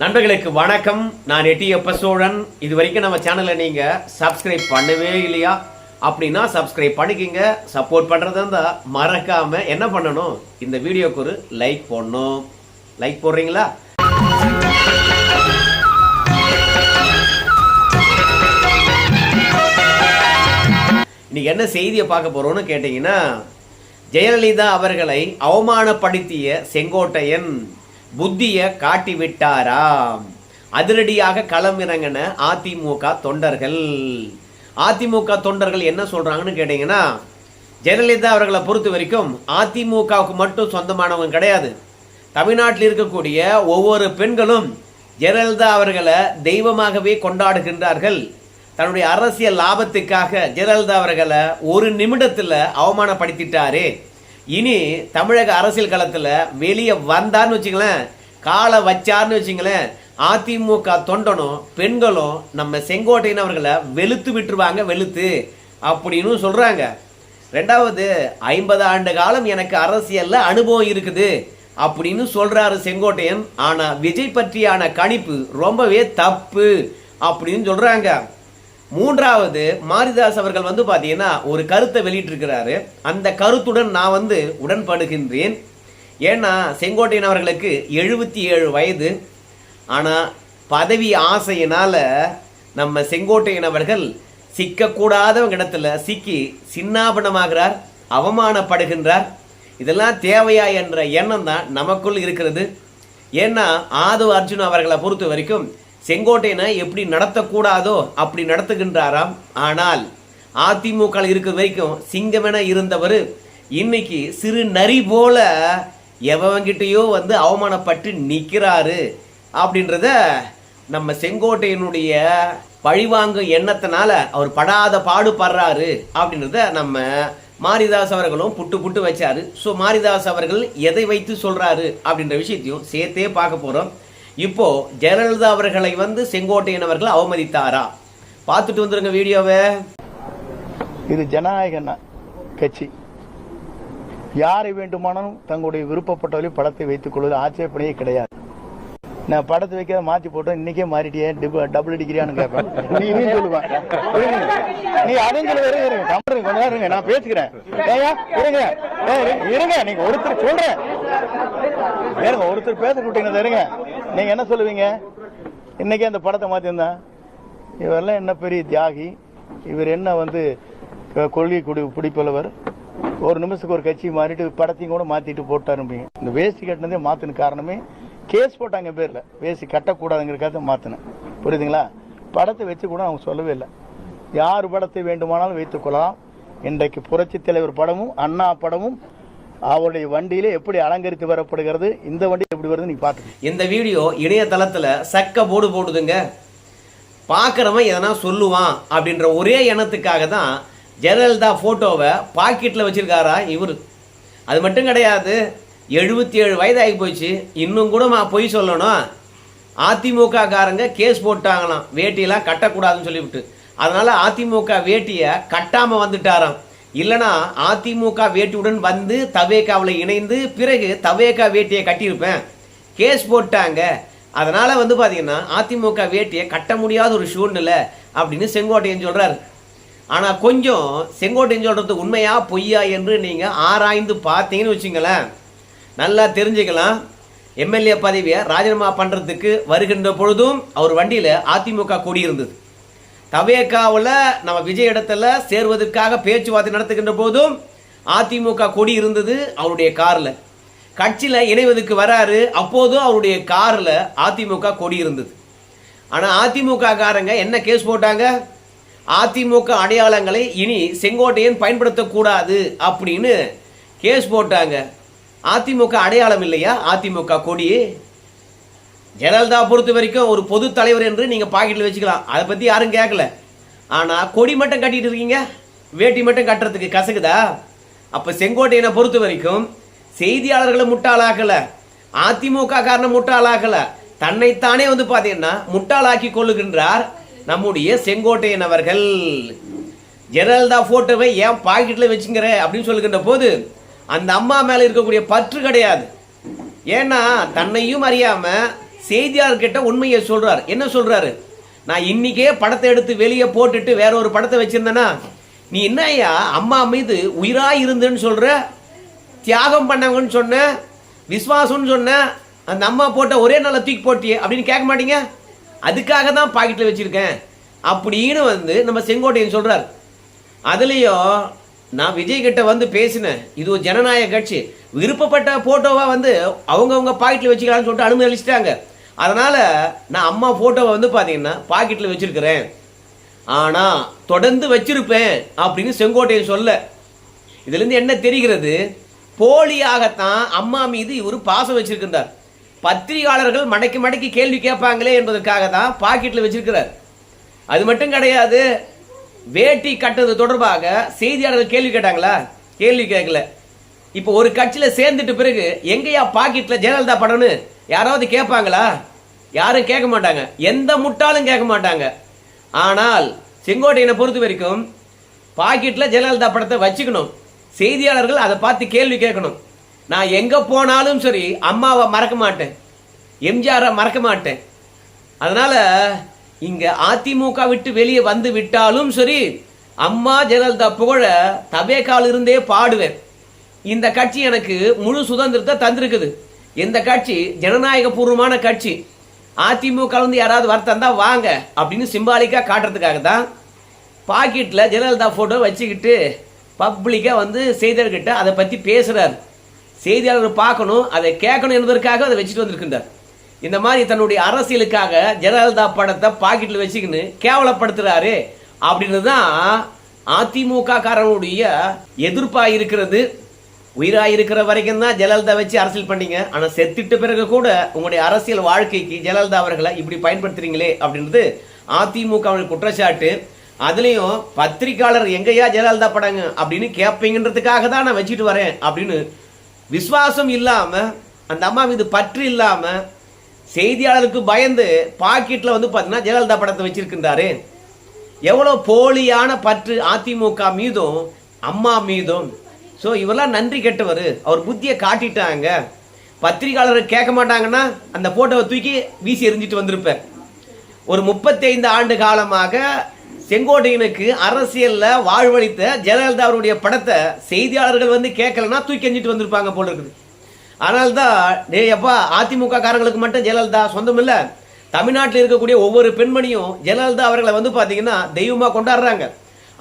நண்பர்களுக்கு வணக்கம். நான் எட்டி எப்ப சோழன். இது வரைக்கும் நம்ம சேனலை நீங்க சப்ஸ்கிரைப் பண்ணவே இல்லையா? அப்படின்னா சப்ஸ்கிரைப் பண்ணிக்கிங்க. சப்போர்ட் பண்றதா இருந்தால் மறக்காம என்ன பண்ணணும்? இந்த வீடியோக்கு ஒரு லைக் போடணும். லைக் போடுறீங்களா? இன்னைக்கு என்ன செய்தியை பார்க்க போறோம்னு கேட்டீங்கன்னா ஜெயலலிதா அவர்களை அவமானப்படுத்திய செங்கோட்டையன். புத்தியை காட்டி விட்டாராம் அதிரடியாக களமிறங்கின அதிமுக தொண்டர்கள். அதிமுக தொண்டர்கள் என்ன சொல்கிறாங்கன்னு கேட்டிங்கன்னா ஜெயலலிதா அவர்களை பொறுத்த வரைக்கும் அதிமுகவுக்கு மட்டும் சொந்தமானவங்க கிடையாது. தமிழ்நாட்டில் இருக்கக்கூடிய ஒவ்வொரு பெண்களும் ஜெயலலிதா அவர்களை தெய்வமாகவே கொண்டாடுகின்றார்கள். தன்னுடைய அரசியல் லாபத்துக்காக ஜெயலலிதா அவர்களை ஒரு நிமிடத்தில் அவமானப்படுத்திட்டாரே. இனி தமிழக அரசியல் களத்தில் வெளியே வந்தான்னு வச்சுங்களேன் காலை வச்சார்னு வச்சுங்களேன் அதிமுக தொண்டனும் பெண்களும் நம்ம செங்கோட்டையன் அவர்களை வெளுத்து விட்டுருவாங்க வெளுத்து அப்படின்னு சொல்கிறாங்க ரெண்டாவது ஐம்பது ஆண்டு காலம் எனக்கு அரசியலில் அனுபவம் இருக்குது அப்படின்னு சொல்கிறாரு செங்கோட்டையன். ஆனால் விஜய் பற்றியான கணிப்பு ரொம்பவே தப்பு அப்படின்னு சொல்கிறாங்க மூன்றாவது மாரிதாஸ் அவர்கள் வந்து பார்த்தீங்கன்னா ஒரு கருத்தை வெளியிட்டிருக்கிறாரு. அந்த கருத்துடன் நான் வந்து உடன்படுகின்றேன். ஏன்னா செங்கோட்டையன் அவர்களுக்கு எழுபத்தி ஏழு வயது. ஆனால் பதவி ஆசையினால் நம்ம செங்கோட்டையன் அவர்கள் சிக்கக்கூடாதவங்க இடத்துல சிக்கி சின்னாபனமாகிறார் அவமானப்படுகின்றார். இதெல்லாம் தேவையா என்ற எண்ணம் தான் நமக்குள் இருக்கிறது. ஏன்னா ஆது அர்ஜுன் அவர்களை பொறுத்த வரைக்கும் செங்கோட்டையனை எப்படி நடத்தக்கூடாதோ அப்படி நடத்துகின்றாராம். ஆனால் அதிமுக இருக்கிற வரைக்கும் சிங்கமென இருந்தவர் இன்னைக்கு சிறு நரி போல எவங்கிட்டயோ வந்து அவமானப்பட்டு நிற்கிறாரு அப்படின்றத நம்ம செங்கோட்டையனுடைய பழிவாங்கும் எண்ணத்தினால அவர் படாத பாடுபடுறாரு. அப்படின்றத நம்ம மாரிதாஸ் அவர்களும் புட்டு புட்டு வச்சாரு. ஸோ மாரிதாஸ் அவர்கள் எதை வைத்து சொல்றாரு அப்படின்ற விஷயத்தையும் சேர்த்தே பார்க்க போகிறோம் இப்போ ஜெயலலிதா அவர்களை வந்து செங்கோட்டையன் அவர்கள் அவமதித்தாரா? பார்த்துட்டு வந்துருங்க வீடியோவை. இது ஜனநாயக கட்சி. யாரை வேண்டுமானாலும் தங்களுடைய விருப்பப்பட்டவரை படத்தை வைத்துக் கொள்வது ஆட்சேபனையே கிடையாது. நான் படத்தை வைக்காத மாத்தி போட்டேன் இன்னைக்கே மாறிட்டியே டபுள் அடிக்கிறியான்னு கேட்பேன். நீ நீ சொல்லுவேன் நீ அதையும் சொல்ல இருங்க இருங்க கம்பெனி கொஞ்ச நேரம் இருங்க நான் பேசிக்கிறேன். இருங்க. இருங்க நீங்க ஒருத்தர் சொல்றேன். இருங்க ஒருத்தர் பேச விட்டீங்க இருங்க. நீங்க என்ன சொல்லுவீங்க? இன்னைக்கே அந்த படத்தை மாத்திருந்தேன் இவரெல்லாம் என்ன பெரிய தியாகி. இவர் என்ன வந்து கொள்கை குடி பிடிப்பளவர் ஒரு நிமிஷத்துக்கு ஒரு கட்சி மாறிட்டு படத்தையும் கூட மாத்திட்டு போட்டாருப்பீங்க இந்த வேஸ்ட் கட்டினதே மாத்தின காரணமே கேஸ் போட்டாங்க பேரில். வேசி கட்டக்கூடாதுங்கிறக்காக மாற்றினேன் புரியுதுங்களா? படத்தை வச்சு கூட அவங்க சொல்லவே இல்லை. யார் படத்தை வேண்டுமானாலும் வைத்துக்கொள்ளலாம் இன்றைக்கு புரட்சி தலைவர் படமும் அண்ணா படமும் அவருடைய வண்டியில எப்படி அலங்கரித்து வரப்படுகிறது இந்த வண்டி எப்படி வருது நீங்க பாத்துக்கோங்க இந்த வீடியோ இணையதளத்துல சக்க போடு போடுதுங்க. பார்க்குறவன் எதனா சொல்லுவான் அப்படின்ற ஒரே எண்ணத்துக்காக தான் ஜெயலலிதா ஃபோட்டோவை பாக்கெட்டில் வச்சிருக்காரா இவர். அது மட்டும் கிடையாது எழுபத்தி ஏழு வயதாகி போச்சு. இன்னும் கூட நான் பொய் சொல்லணும். அதிமுக காரங்க கேஸ் போட்டாங்களாம். வேட்டியெல்லாம் கட்டக்கூடாதுன்னு சொல்லிவிட்டு. அதனால் அதிமுக வேட்டியை கட்டாமல் வந்துட்டாராம். இல்லைனா அதிமுக வேட்டியுடன் வந்து தவேக்காவில் இணைந்து பிறகு தவேகா வேட்டியை கட்டியிருப்பேன். கேஸ் போட்டாங்க. அதனால் வந்து பார்த்தீங்கன்னா அதிமுக வேட்டியை கட்ட முடியாத ஒரு சூழ்நிலை அப்படின்னு செங்கோட்டையன் சொல்கிறார் ஆனால் கொஞ்சம் செங்கோட்டையன் சொல்கிறது உண்மையா பொய்யா என்று நீங்கள் ஆராய்ந்து பார்த்தீங்கன்னு வச்சுங்களேன். நல்லா தெரிஞ்சுக்கலாம். எம்எல்ஏ பதவியை ராஜினாமா பண்ணுறதுக்கு வருகின்ற பொழுதும் அவர் வண்டியில் அதிமுக கொடி இருந்தது தவேகாவில் நம்ம விஜய் இடத்துல சேர்வதற்காக பேச்சுவார்த்தை நடத்துகின்ற போதும் அதிமுக கொடி இருந்தது அவருடைய காரில். கட்சியில் இணைவதற்கு வராரு அப்போதும் அவருடைய காரில் அதிமுக கொடி இருந்தது ஆனால் அதிமுக காரங்க என்ன கேஸ் போட்டாங்க? அதிமுக அடையாளங்களை இனி செங்கோட்டையன் பயன்படுத்தக்கூடாது அப்படின்னு கேஸ் போட்டாங்க. அதிமுக அடையாளம் இல்லையா? அதிமுக கொடி ஜெயலலிதா பொறுத்த வரைக்கும் ஒரு பொது தலைவர் என்று நீங்க பாக்கெட்ல வச்சுக்கலாம். அதை பத்தி யாரும் கேட்கல ஆனா கொடி மட்டும் கட்டிட்டு இருக்கீங்க? வேட்டி மட்டும் கட்டுறதுக்கு கசகுதா அப்ப செங்கோட்டையனை பொறுத்த வரைக்கும் செய்தியாளர்களை முட்டாளாக்கல. அதிமுக காரணம் முட்டாளாக்கல. தன்னைத்தானே வந்து பாத்தீங்கன்னா முட்டாளாக்கி கொள்ளுகின்றார் நம்முடைய செங்கோட்டையன் அவர்கள். ஜெயலலிதா போட்டோவை ஏன் பாக்கெட்ல வச்சுங்கிற அப்படின்னு சொல்லுகின்ற போது அந்த அம்மா மேலே இருக்கக்கூடிய பற்று கிடையாது. ஏன்னா தன்னையும் அறியாம செய்தியாளர்கிட்ட உண்மையை சொல்றார். என்ன சொல்றாரு? நான் இன்னைக்கே படத்தை எடுத்து வெளியே போட்டுட்டு வேற ஒரு படத்தை வச்சிருந்தேனா? நீ என்னய்யா அம்மா மீது உயிரா இருந்துன்னு சொல்ற? தியாகம் பண்ணவங்கன்னு சொன்ன? விஸ்வாசம்னு சொன்ன? அந்த அம்மா போட்ட ஒரே நல்ல தூக்கி போட்டியே அப்படின்னு கேட்க மாட்டீங்க? அதுக்காக தான் பாக்கெட்டில் வச்சிருக்கேன். அப்படின்னு வந்து நம்ம செங்கோட்டையன் சொல்றார். அதுலேயும் நான் விஜய் கிட்ட வந்து பேசினேன். இது ஒரு ஜனநாயக கட்சி. விருப்பப்பட்ட போட்டோவா வந்து அவங்கவுங்க பாக்கெட்டில் வச்சுக்கலாம்னு சொல்லிட்டு அனுமதி அளிச்சிட்டாங்க அதனால நான் அம்மா போட்டோவை வந்து பார்த்தீங்கன்னா பாக்கெட்டில் வச்சிருக்கிறேன். ஆனா தொடர்ந்து வச்சிருப்பேன் அப்படின்னு செங்கோட்டையன் சொல்ல. இதுலேருந்து என்ன தெரிகிறது? போலியாகத்தான் அம்மா மீது இவர் பாசம் வச்சிருக்கின்றார். பத்திரிகையாளர்கள் மடக்கி மடக்கி கேள்வி கேட்பாங்களே என்பதற்காக தான் பாக்கெட்டில் வச்சிருக்கிறார். அது மட்டும் கிடையாது வேட்டி கட்டுறது தொடர்பாக செய்தியாளர்கள் கேள்வி கேட்டாங்களா? கேள்வி கேட்கல. இப்போ ஒரு கட்சியில் சேர்ந்துட்ட பிறகு எங்கேயா பாக்கெட்டில் ஜெயலலிதா படம்னு யாராவது கேட்பாங்களா? யாரும் கேட்க மாட்டாங்க. எந்த முட்டாளும் கேட்க மாட்டாங்க. ஆனால் செங்கோட்டையனை பொறுத்த வரைக்கும் பாக்கெட்டில் ஜெயலலிதா படத்தை வச்சுக்கணும். செய்தியாளர்கள் அதை பார்த்து கேள்வி கேட்கணும். நான் எங்கே போனாலும் சரி அம்மாவை மறக்க மாட்டேன். எம்ஜிஆரை மறக்க மாட்டேன். அதனால் இங்க அதிமுக விட்டு வெளியே வந்து விட்டாலும் சரி அம்மா ஜெயலலிதா புகழ தபேக்கால் இருந்தே பாடுவேன். இந்த கட்சி எனக்கு முழு சுதந்திரத்தை தந்திருக்குது. இந்த கட்சி ஜனநாயக பூர்வமான கட்சி. அதிமுக வந்து யாராவது வர வாங்க அப்படின்னு சிம்பாலிக்கா காட்டுறதுக்காக தான் பாக்கெட்டில் ஜெயலலிதா ஃபோட்டோ வச்சுக்கிட்டு பப்ளிக்காக வந்து செய்தியாளர்கிட்ட அதை பற்றி பேசுகிறார் செய்தியாளர் பார்க்கணும் அதை கேட்கணும் என்பதற்காக அதை வச்சுட்டு வந்திருக்கின்றார். இந்த மாதிரி தன்னுடைய அரசியலுக்காக ஜெயலலிதா படத்தை பாக்கெட்டில் வச்சுக்கின்னு கேவலப்படுத்துறாரு அப்படின்னு தான் அதிமுக காரனுடைய எதிர்ப்பாக இருக்கிறது உயிராக இருக்கிற வரைக்கும் தான் ஜெயலலிதா வச்சு அரசியல் பண்ணீங்க. ஆனால் செத்துட்ட பிறகு கூட உங்களுடைய அரசியல் வாழ்க்கைக்கு ஜெயலலிதா அவர்களை இப்படி பயன்படுத்துறீங்களே அப்படின்றது அதிமுக குற்றச்சாட்டு. அதுலேயும் பத்திரிக்கையாளர் எங்கேயா ஜெயலலிதா படங்க அப்படின்னு கேட்பீங்கன்றதுக்காக தான் நான் வச்சுட்டு வரேன் அப்படின்னு விசுவாசம் இல்லாமல் அந்த அம்மா மீது பற்று இல்லாமல் செய்தியாளருக்கு பயந்து பாக்கெட்டில் வந்து பார்த்தீங்கன்னா ஜெயலலிதா படத்தை வச்சிருக்கின்றாரு. எவ்வளோ போலியான பற்று அதிமுக மீதும் அம்மா மீதும். ஸோ இவரெல்லாம் நன்றி கெட்டவர். அவர் புத்தியை காட்டிட்டாங்க. பத்திரிகையாளர் கேட்க மாட்டாங்கன்னா அந்த போட்டோவை தூக்கி வீசி எரிஞ்சிட்டு வந்திருப்பேன் ஒரு முப்பத்தைந்து ஆண்டு காலமாக செங்கோட்டையனுக்கு அரசியலில் வாழ்வழித்த ஜெயலலிதா அவருடைய படத்தை செய்தியாளர்கள் வந்து கேட்கலன்னா தூக்கி எஞ்சிட்டு வந்திருப்பாங்க போல இருக்குது. ஆனால் தான் டேய் அப்பா அதிமுக காரங்களுக்கு மட்டும் ஜெயலலிதா சொந்தம் இல்லை தமிழ்நாட்டில் இருக்கக்கூடிய ஒவ்வொரு பெண்மணியும் ஜெயலலிதா அவர்களை வந்து பார்த்தீங்கன்னா தெய்வமாக கொண்டாடுறாங்க.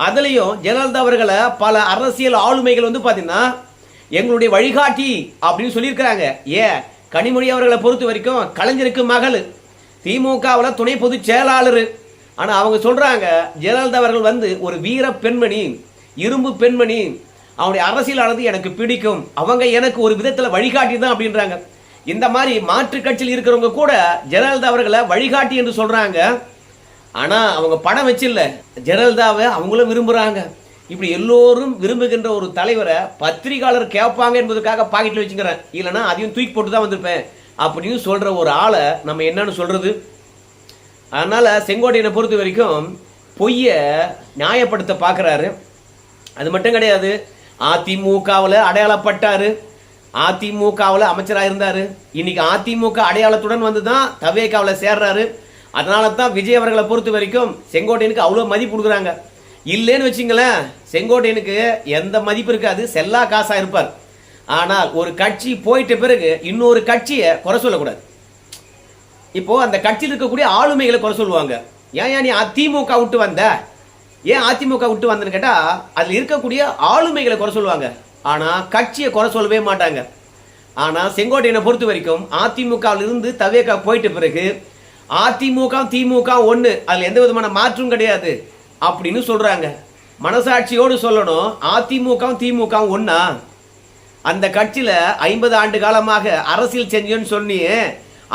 அதுலேயும் ஜெயலலிதா அவர்களை பல அரசியல் ஆளுமைகள் வந்து பார்த்தீங்கன்னா எங்களுடைய வழிகாட்டி அப்படின்னு சொல்லியிருக்கிறாங்க. ஏன்? கனிமொழி அவர்களை பொறுத்த வரைக்கும் கலைஞருக்கு மகள். திமுகவில் துணை பொதுச் செயலாளர். ஆனால் அவங்க சொல்கிறாங்க ஜெயலலிதா அவர்கள் வந்து ஒரு வீர பெண்மணி இரும்பு பெண்மணி. அவனுடைய அரசியலானது எனக்கு பிடிக்கும். அவங்க எனக்கு ஒரு விதத்தில் வழிகாட்டி தான் அப்படின்றாங்க. இந்த மாதிரி மாற்று கட்சியில் இருக்கிறவங்க கூட ஜெயலலிதா அவர்களை வழிகாட்டி என்று சொல்கிறாங்க ஆனால் அவங்க படம் வச்சில்ல. ஜெயலலிதாவை அவங்களும் விரும்புகிறாங்க இப்படி எல்லோரும் விரும்புகின்ற ஒரு தலைவரை பத்திரிகையாளர் கேட்பாங்க என்பதற்காக பாக்கெட்டில் வச்சுக்கிறேன். இல்லைனா அதையும் தூக்கி போட்டு தான் வந்திருப்பேன். அப்படின்னு சொல்கிற ஒரு ஆளை நம்ம என்னன்னு சொல்கிறது அதனால் செங்கோட்டையனை பொறுத்த வரைக்கும் பொய்யை நியாயப்படுத்த பார்க்குறாரு. அது மட்டும் கிடையாது. அதிமுகவில் அடையாளப்பட்டார். அதிமுகவில் அமைச்சராக இருந்தார் இன்னைக்கு அதிமுக அடையாளத்துடன் வந்து தான் தவேகாவில் சேர்றாரு. அதனால தான் விஜய் அவர்களை பொறுத்த வரைக்கும் செங்கோட்டையனுக்கு அவ்வளோ மதிப்பு கொடுக்குறாங்க. இல்லைன்னு வச்சுங்களேன் செங்கோட்டையனுக்கு எந்த மதிப்பு இருக்காது. செல்லா காசாக இருப்பார். ஆனால் ஒரு கட்சி போயிட்ட பிறகு இன்னொரு கட்சியை குறை சொல்லக்கூடாது. இப்போது அந்த கட்சியில் இருக்கக்கூடிய ஆளுமைகளை குறை சொல்லுவாங்க. ஏன் ஏன் நீ அதிமுக விட்டு வந்த? ஏன் அதிமுக விட்டு வந்தேன்னு கேட்டால் அதில் இருக்கக்கூடிய ஆளுமைகளை குறை சொல்லுவாங்க. ஆனால் கட்சியை குறை சொல்லவே மாட்டாங்க. ஆனால் செங்கோட்டையனை பொறுத்த வரைக்கும் அதிமுகவிலிருந்து தவேக்கா போயிட்ட பிறகு அதிமுக திமுக ஒன்று அதில் எந்த விதமான மாற்றும் கிடையாது அப்படின்னு சொல்கிறாங்க மனசாட்சியோடு சொல்லணும் அதிமுக திமுக ஒன்றா அந்த கட்சியில் ஐம்பது ஆண்டு காலமாக அரசியல் செஞ்சோன்னு சொன்னியே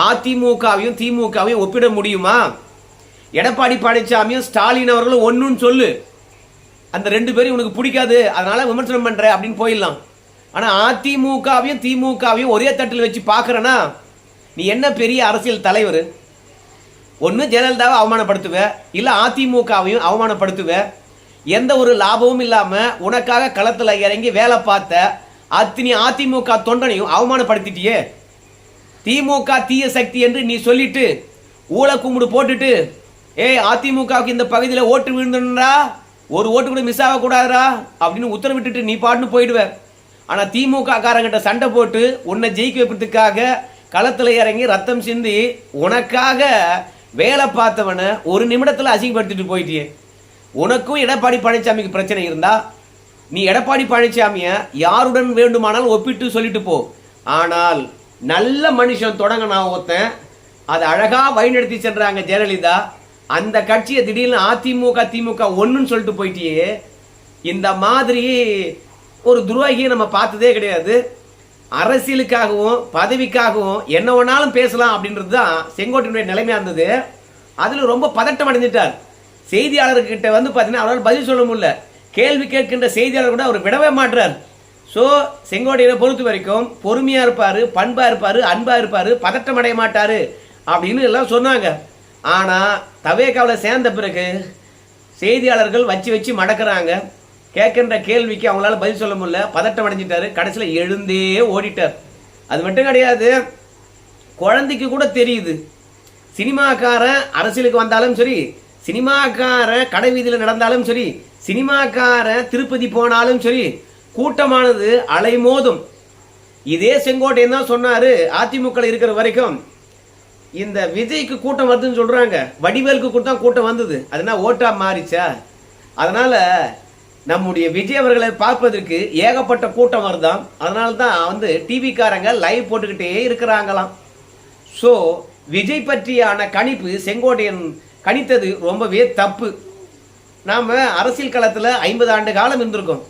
அதிமுகவையும் திமுகவையும் ஒப்பிட முடியுமா? எடப்பாடி பழனிசாமியும் ஸ்டாலின் அவர்களும் ஒன்றுன்னு சொல்லு. அந்த ரெண்டு பேரும் உனக்கு பிடிக்காது. அதனால விமர்சனம் பண்ற அப்படின்னு போயிடலாம். ஆனா அதிமுகவையும் திமுகவையும் ஒரே தட்டில் வச்சு பார்க்குறேன்னா நீ என்ன பெரிய அரசியல் தலைவர்? ஒன்று ஜெயலலிதாவை அவமானப்படுத்துவ. இல்லை அதிமுகவையும் அவமானப்படுத்துவ. எந்த ஒரு லாபமும் இல்லாமல் உனக்காக களத்தில் இறங்கி வேலை பார்த்த அத்தினி அதிமுக தொண்டனையும் அவமானப்படுத்திட்டியே. திமுக தீய சக்தி என்று நீ சொல்லிட்டு ஊழ கும்பிடு போட்டுட்டு ஏய் அதிமுகவுக்கு இந்த பகுதியில் ஓட்டு விழுந்துன்றா ஒரு ஓட்டு கூட மிஸ் ஆகக்கூடாதுரா அப்படின்னு உத்தரவிட்டுட்டு நீ பாட்டுன்னு போயிடுவேன் ஆனால் திமுக காரங்கிட்ட சண்டை போட்டு உன்னை ஜெயிக்க வைப்பதுக்காக களத்தில் இறங்கி ரத்தம் சிந்தி உனக்காக வேலை பார்த்தவனை ஒரு நிமிடத்தில் அசிங்கப்படுத்திட்டு போயிட்டியே. உனக்கும் எடப்பாடி பழனிசாமிக்கு பிரச்சனை இருந்தா நீ எடப்பாடி பழனிசாமியை யாருடன் வேண்டுமானாலும் ஒப்பிட்டு சொல்லிட்டு போ. ஆனால் நல்ல மனுஷன் தொடங்க நான் ஒருத்தன். அதை அழகாக வழிநடத்தி சென்றாங்க ஜெயலலிதா. அந்த கட்சியை திடீர்னு அதிமுக திமுக ஒன்றுன்னு சொல்லிட்டு போயிட்டியே இந்த மாதிரி ஒரு துரோகியை நம்ம பார்த்ததே கிடையாது. அரசியலுக்காகவும் பதவிக்காகவும் என்ன வேணாலும் பேசலாம் அப்படின்றது தான் செங்கோட்டையினுடைய நிலைமையாக இருந்தது. அதில் ரொம்ப பதட்டம் அடைஞ்சிட்டார். செய்தியாளர்கிட்ட வந்து பார்த்தீங்கன்னா அவரால் பதில் சொல்ல முடியல. கேள்வி கேட்கின்ற செய்தியாளர் கூட அவர் விடவே மாட்டுறார் ஸோ செங்கோட்டையனை பொறுத்த வரைக்கும் பொறுமையாக இருப்பார் பண்பாக இருப்பார் அன்பாக இருப்பார் பதட்டம் அடைய மாட்டார் அப்படின்னு எல்லாம் சொன்னாங்க. ஆனால் தவேக்காவில் சேர்ந்த பிறகு செய்தியாளர்கள் வச்சு வச்சு மடக்கிறாங்க. கேட்கின்ற கேள்விக்கு அவங்களால பதில் சொல்ல முடியல. பதட்டம் அடைஞ்சிட்டாரு. கடைசியில் எழுந்தே ஓடிட்டார். அது மட்டும் கிடையாது. குழந்தைக்கு கூட தெரியுது. சினிமாக்காரன் அரசியலுக்கு வந்தாலும் சரி சினிமாக்காரன் கடை வீதியில் நடந்தாலும் சரி சினிமாக்காரன் திருப்பதி போனாலும் சரி கூட்டமானது அலைமோதும். இதே செங்கோட்டையன் தான் சொன்னார் அதிமுக இருக்கிற வரைக்கும் இந்த விஜய்க்கு கூட்டம் வருதுன்னு சொல்றாங்க. வடிவேலுக்கு கூட்டம் கூட்டம் வந்தது. அதுனா ஓட்டா மாறிச்சா? அதனால நம்முடைய விஜய் அவர்களை பார்ப்பதற்கு ஏகப்பட்ட கூட்டம் வருதாம். அதனால தான் வந்து டிவிக்காரங்க லைவ் போட்டுக்கிட்டே இருக்கிறாங்களாம். ஸோ விஜய் பற்றியான கணிப்பு செங்கோட்டையன் கணித்தது ரொம்பவே தப்பு. நாம் அரசியல் களத்தில் ஐம்பது ஆண்டு காலம் இருந்திருக்கோம்.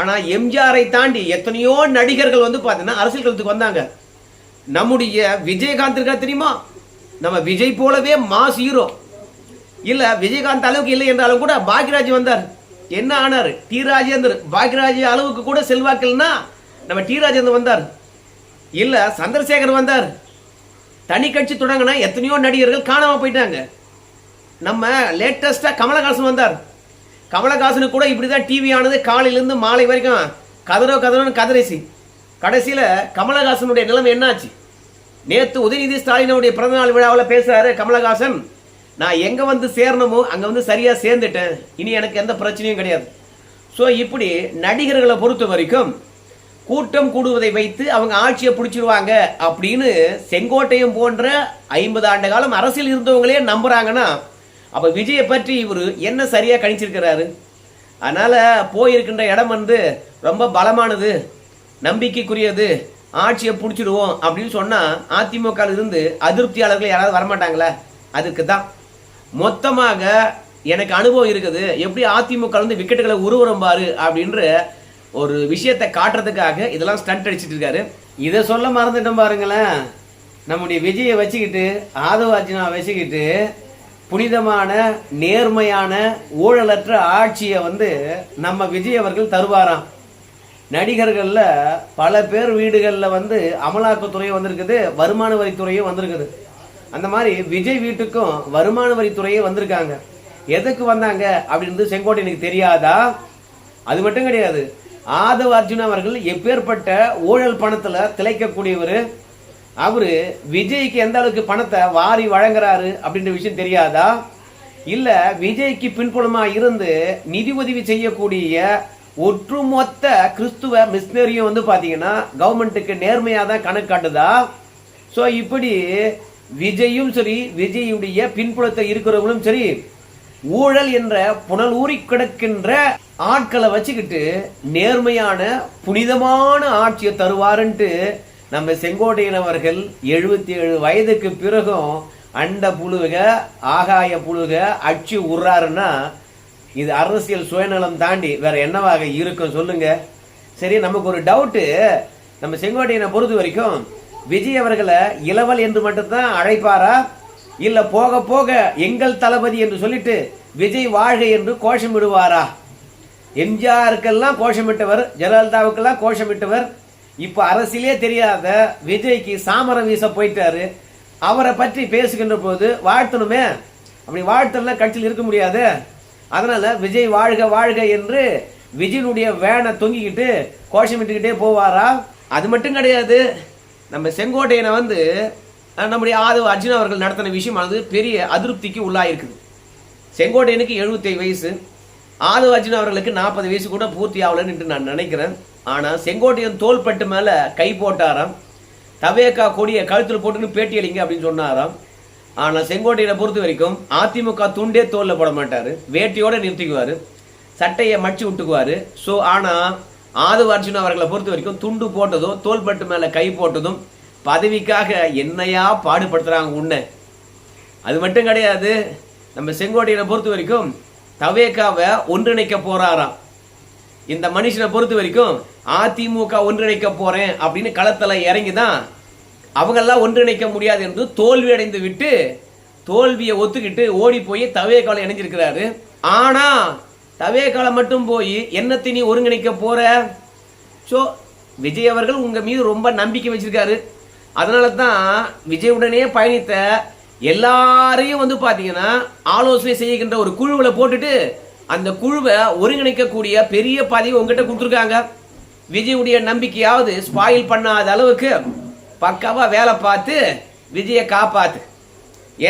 ஆனால் எம்ஜிஆரை தாண்டி எத்தனையோ நடிகர்கள் வந்து பார்த்தீங்கன்னா அரசியல் களத்துக்கு வந்தாங்க. நம்முடைய விஜயகாந்த் இருக்கா தெரியுமா? நம்ம விஜய் போலவே மாஸ் ஹீரோ இல்ல விஜயகாந்த் அளவுக்கு இல்லை என்றாலும் கூட பாக்யராஜ் வந்தார். என்ன ஆனார்? டி ராஜேந்தர். பாக்யராஜ் அளவுக்கு கூட செல்வாக்கு நம்ம டி ராஜேந்தர் வந்தார். இல்ல சந்திரசேகர் வந்தார். தனி கட்சி தொடங்கினா எத்தனையோ நடிகர்கள் காணாம போயிட்டாங்க. நம்ம லேட்டஸ்டா கமலஹாசன் வந்தார். கமலஹாசனு கூட இப்படிதான் டிவி ஆனது காலையிலேருந்து மாலை வரைக்கும் கதறோ கதறோன்னு கதறிசி கடைசியில் கமலஹாசனுடைய நிலைமை என்னாச்சு? நேற்று உதயநிதி ஸ்டாலினுடைய பிறந்தநாள் விழாவில் பேசுறாரு கமலஹாசன். நான் எங்கே வந்து சேரணுமோ அங்கே வந்து சரியாக சேர்ந்துட்டேன். இனி எனக்கு எந்த பிரச்சனையும் கிடையாது. ஸோ இப்படி நடிகர்களை பொறுத்த வரைக்கும் கூட்டம் கூடுவதை வைத்து அவங்க ஆட்சியை பிடிச்சிருவாங்க அப்படின்னு செங்கோட்டையம் போன்ற ஐம்பது ஆண்டு காலம் அரசியல் இருந்தவங்களே நம்புறாங்கன்னா அப்ப விஜயை பற்றி இவர் என்ன சரியா கணிச்சிருக்கிறாரு? அதனால போயிருக்கின்ற இடம் வந்து ரொம்ப பலமானது நம்பிக்கைக்குரியது ஆட்சியை பிடிச்சிடுவோம் அப்படின்னு சொன்னால் அதிமுக இருந்து அதிருப்தியாளர்கள் யாராவது வரமாட்டாங்களே? அதுக்கு தான் மொத்தமாக எனக்கு அனுபவம் இருக்குது. எப்படி அதிமுக வந்து விக்கெட்டுகளை உருவரம் பாரு அப்படின்ற ஒரு விஷயத்தை காட்டுறதுக்காக இதெல்லாம் ஸ்டண்ட் அடிச்சிட்டு இருக்காரு. இதை சொல்ல மறந்துட்டோம் பாருங்களேன். நம்முடைய விஜயை வச்சுக்கிட்டு ஆதவார்ஜினா வச்சுக்கிட்டு புனிதமான நேர்மையான ஊழலற்ற ஆட்சியை வந்து நம்ம விஜய் அவர்கள் தருவாராம். நடிகர்களில் பல பேர் வீடுகளில் வந்து அமலாக்கத்துறையும் வந்திருக்குது வருமான வரித்துறையும் வந்திருக்குது. அந்த மாதிரி விஜய் வீட்டுக்கும் வருமான வரித்துறையே வந்திருக்காங்க. எதுக்கு வந்தாங்க அப்படின்னு செங்கோட்டையனுக்கு தெரியாதா? அது மட்டும் கிடையாது. ஆதவ அர்ஜுன் அவர்கள் எப்பேற்பட்ட ஊழல் பணத்தில் திளைக்கக்கூடியவர். அவரு விஜய்க்கு எந்த அளவுக்கு பணத்தை வாரி வழங்குறாரு அப்படின்ற விஷயம் தெரியாதா? இல்லை விஜய்க்கு பின்புலமாக இருந்து நிதி உதவி செய்யக்கூடிய ஒற்றுமொத்த கிறிஸ்துவ மிஷினரியும் வந்து பார்த்தீங்கன்னா கவர்மெண்ட்டுக்கு நேர்மையாக தான் கணக்கு காட்டுதா? ஸோ இப்படி விஜயும் சரி விஜயுடைய பின்புலத்தை இருக்கிறவங்களும் சரி ஊழல் என்ற புனல் ஊறி கிடக்கின்ற ஆட்களை வச்சுக்கிட்டு நேர்மையான புனிதமான ஆட்சியை தருவாருன்ட்டு நம்ம செங்கோட்டையினவர்கள் எழுபத்தி ஏழு வயதுக்கு பிறகும் அண்ட புழுக ஆகாய புழுக அச்சு உர்றாருன்னா இது அரசியல் சுயநலம் தாண்டி வேற என்னவாக இருக்கும் சொல்லுங்க. சரி நமக்கு ஒரு டவுட்டு நம்ம செங்கோட்டையனை பொறுத்த வரைக்கும் விஜய் அவர்களை இளவல் என்று மட்டும்தான் அழைப்பாரா? இல்ல போக போக எங்கள் தளபதி என்று சொல்லிட்டு விஜய் வாழ்க என்று கோஷமிடுவாரா? எம்ஜிஆருக்கெல்லாம் கோஷமிட்டவர் ஜெயலலிதாவுக்கெல்லாம் கோஷமிட்டவர். இப்போ அரசியலே தெரியாத விஜய்க்கு சாமரம் வீச போயிட்டாரு. அவரை பற்றி பேசுகின்ற போது வாழ்த்தணுமே. அப்படி வாழ்த்தலாம் கட்சியில் இருக்க முடியாது. அதனால விஜய் வாழ்க வாழ்க என்று விஜயனுடைய வேனை தொங்கிக்கிட்டு கோஷமிட்டுக்கிட்டே போவாரா? அது மட்டும் கிடையாது. நம்ம செங்கோட்டையனை வந்து நம்முடைய ஆதவ அர்ஜுன் அவர்கள் நடத்தின விஷயமானது பெரிய அதிருப்திக்கு உள்ளாயிருக்குது. செங்கோட்டையனுக்கு 75 வயசு. ஆதவ அர்ஜுன் அவர்களுக்கு நாற்பது வயசு கூட பூர்த்தி ஆகலன்னு என்று நான் நினைக்கிறேன். ஆனால் செங்கோட்டையன் தோள்பட்டு மேலே கை போட்டாராம். தவேக்கா கொடியை கழுத்தில் போட்டுன்னு பேட்டி அளிங்க அப்படின்னு சொன்னாராம். ஆனால் செங்கோட்டையனை பொறுத்த வரைக்கும் அதிமுக துண்டே தோல்ல போட மாட்டார். வேட்டியோட நிறுத்திக்குவார். சட்டையை மடிச்சு விட்டுக்குவார். ஸோ ஆனால் ஆதவ அர்ஜுன் அவர்களை பொறுத்த வரைக்கும் துண்டு போட்டதும் தோள்பட்டு மேலே கை போட்டதும் பதவிக்காக என்னையா பாடுபடுத்துகிறாங்க உன்னை. அது மட்டும் கிடையாது நம்ம செங்கோட்டையனை பொறுத்த வரைக்கும் தவேக்காவை ஒன்றிணைக்க போறாராம். இந்த மனுஷனை பொறுத்த வரைக்கும் அதிமுக ஒன்றிணைக்க போறேன் அப்படின்னு களத்தில் இறங்கி தான் அவங்கெல்லாம் ஒன்றிணைக்க முடியாது என்று தோல்வி அடைந்து விட்டு தோல்வியை ஒத்துக்கிட்டு ஓடி போய் காலம் இணைஞ்சிருக்கிறாரு. ஆனா காலம் மட்டும் போய் என்னத்தை நீ ஒருங்கிணைக்க போற? ஸோ விஜய் அவர்கள் உங்க மீது ரொம்ப நம்பிக்கை வச்சிருக்காரு. அதனால தான் விஜயுடனே பயணித்த எல்லாரையும் வந்து பார்த்தீங்கன்னா ஆலோசனை செய்கின்ற ஒரு குழுவில் போட்டுட்டு அந்த குழுவை ஒருங்கிணைக்கக்கூடிய பெரிய பதவி உங்ககிட்ட கொடுத்துருக்காங்க. விஜயுடைய நம்பிக்கையாவது ஸ்பாயில் பண்ணாத அளவுக்கு பக்காவாக வேலை பார்த்து விஜயை காப்பாத்து.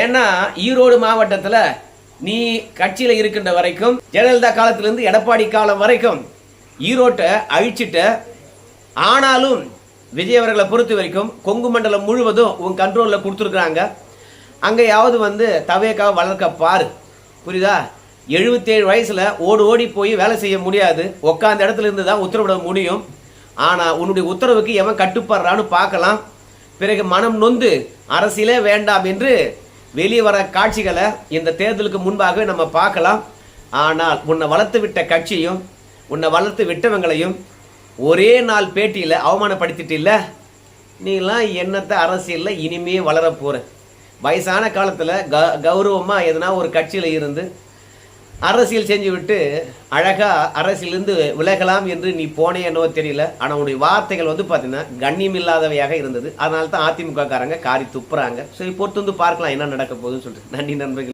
ஏன்னா ஈரோடு மாவட்டத்தில் நீ கட்சியில் இருக்கின்ற வரைக்கும் ஜெயலலிதா காலத்திலேருந்து எடப்பாடி காலம் வரைக்கும் ஈரோட்டை அழிச்சிட்ட ஆனாலும் விஜய் அவர்களை பொறுத்த வரைக்கும் கொங்கு மண்டலம் முழுவதும் உன் கண்ட்ரோலில் கொடுத்துருக்குறாங்க. அங்கேயாவது வந்து தவையக்காக வளர்க்க பாரு. புரியுதா? எழுபத்தேழு வயசில் ஓடி ஓடி போய் வேலை செய்ய முடியாது. உட்காந்த இடத்துல இருந்து தான் உத்தரவிட முடியும். ஆனால் உன்னுடைய உத்தரவுக்கு எவன் கட்டுப்படுறான்னு பார்க்கலாம். பிறகு மனம் நொந்து அரசியலே வேண்டாம் என்று வெளியே வர காட்சிகளை இந்த தேர்தலுக்கு முன்பாகவே நம்ம பார்க்கலாம். ஆனால் உன்னை வளர்த்து விட்ட கட்சியும் உன்னை வளர்த்து விட்டவங்களையும் ஒரே நாள் பேட்டியில் அவமானப்படுத்திட்டு இல்லை நீலாம் என்னத்த அரசியலில் இனிமே வளர போகிற வயசான காலத்தில் க கௌரவமாக எதனா ஒரு கட்சியில் இருந்து அரசியல் செஞ்சு விட்டு அழகா அரசியலிருந்து விலகலாம் என்று நீ போனே என்னவோ தெரியல. ஆனால் உன்னுடைய வார்த்தைகள் வந்து பார்த்தீங்கன்னா கண்ணியம் இல்லாதவையாக இருந்தது. அதனால தான் அதிமுக காரங்க காரி துப்புறாங்க. சரி பொறுத்து வந்து பார்க்கலாம் என்ன நடக்க போகுதுன்னு சொல்லிட்டு. நன்றி நண்பர்கள்.